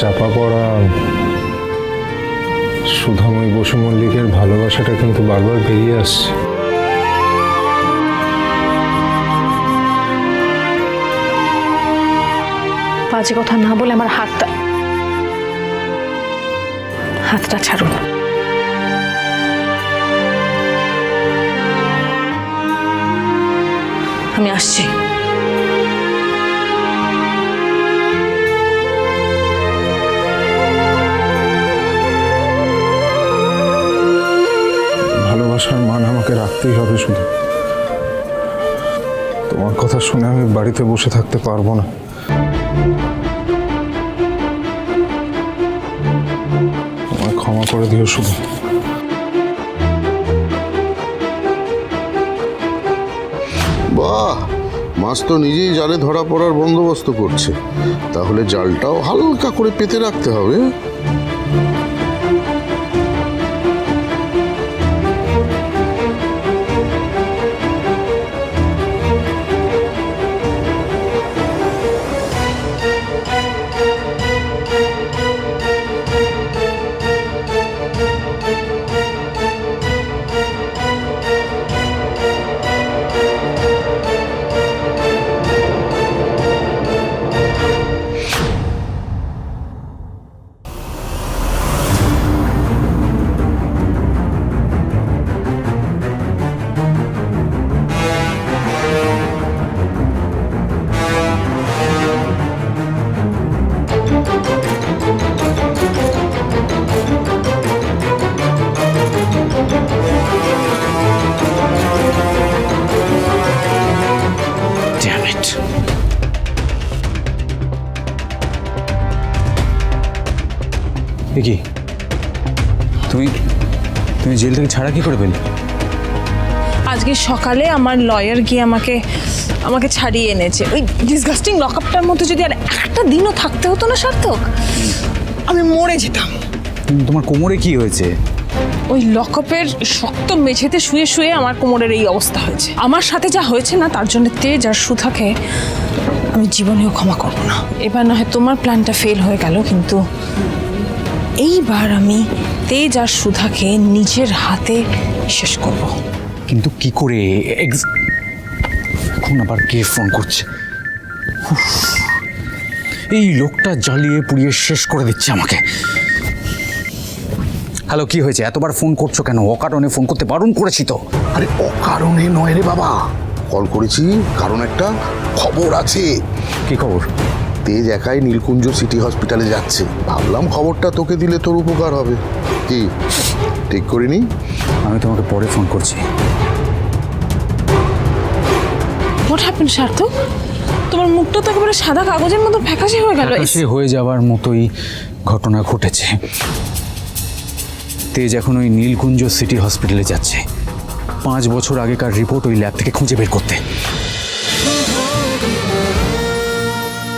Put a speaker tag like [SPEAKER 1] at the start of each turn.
[SPEAKER 1] চাপা পড়া সুধাময় বসু মল্লিকের ভালোবাসাটা কিন্তু বারবার বেরিয়ে আসছে।
[SPEAKER 2] বাজে কথা না বলে আমার হাতটা হাতটা ছাড়ুন। আমি আসছি।
[SPEAKER 1] রাখতেই হবে শুধু। তোমার কথা শুনে আমি বাড়িতে বসে থাকতে পারব না। আমায় ক্ষমা করে দিও শুধু।
[SPEAKER 3] বাহ, মাছ তো নিজেই জালে ধরা পড়ার বন্দোবস্ত করছে। তাহলে জালটাও হালকা করে পেতে রাখতে হবে
[SPEAKER 4] এ কি? তুমি তুমি জেল থেকে ছাড়া কি করে পেলে?
[SPEAKER 5] আজকে সকালে আমার লয়ার গিয়ে আমাকে আমাকে ছাড়িয়ে এনেছে। ওই ডিসগাস্টিং লকআপটার মধ্যে যদি আর একটা দিনও থাকতে হতো না সার্থক আমি মরে যেতাম।
[SPEAKER 4] তোমার কোমরে কি হয়েছে?
[SPEAKER 5] ওই লকআপের শক্ত মেঝেতে শুয়ে শুয়ে আমার কোমরের এই অবস্থা হয়েছে। আমার সাথে যা হয়েছে না তার জন্য তেজ আর সুধাকে আমি জীবনেও ক্ষমা করব না। এবার না হয় তোমার প্ল্যানটা ফেল হয়ে গেল কিন্তু এইবার আমি তেজ আর সুধাকে নিজের হাতে শেষ করব।
[SPEAKER 4] কিন্তু কি করে এখন আবার কে ফোন করছে? এই লোকটা জ্বালিয়ে পুড়িয়ে শেষ করে দিচ্ছে আমাকে। হ্যালো কি হয়েছে? এতবার ফোন করছ কেন? অকারণে ফোন করতে বারণ করেছি তো।
[SPEAKER 3] আরে অকারণে নয় রে বাবা। কল করেছি কারণ একটা খবর আছে।
[SPEAKER 4] কি খবর?
[SPEAKER 3] তেজ একাই নীলকুঞ্জ সিটি হসপিটালে যাচ্ছে। ভাবলাম খবরটা তোকে দিলে তোর উপকার হবে। কি? ঠিক করিনি?
[SPEAKER 4] আমি তোমাকে পরে ফোন করছি।
[SPEAKER 5] হোয়াট হ্যাপেন সার্থক? তোমার মুখটা তো একেবারে সাদা কাগজের মতো ফ্যাকাশে হয়ে গেল।
[SPEAKER 4] সে হয়ে যাওয়ার মতোই ঘটনা ঘটেছে। তেজ এখন ওই নীলকুঞ্জ সিটি হসপিটালে যাচ্ছে। পাঁচ বছর আগেকার রিপোর্ট ওই ল্যাব থেকে খুঁজে বের করতে।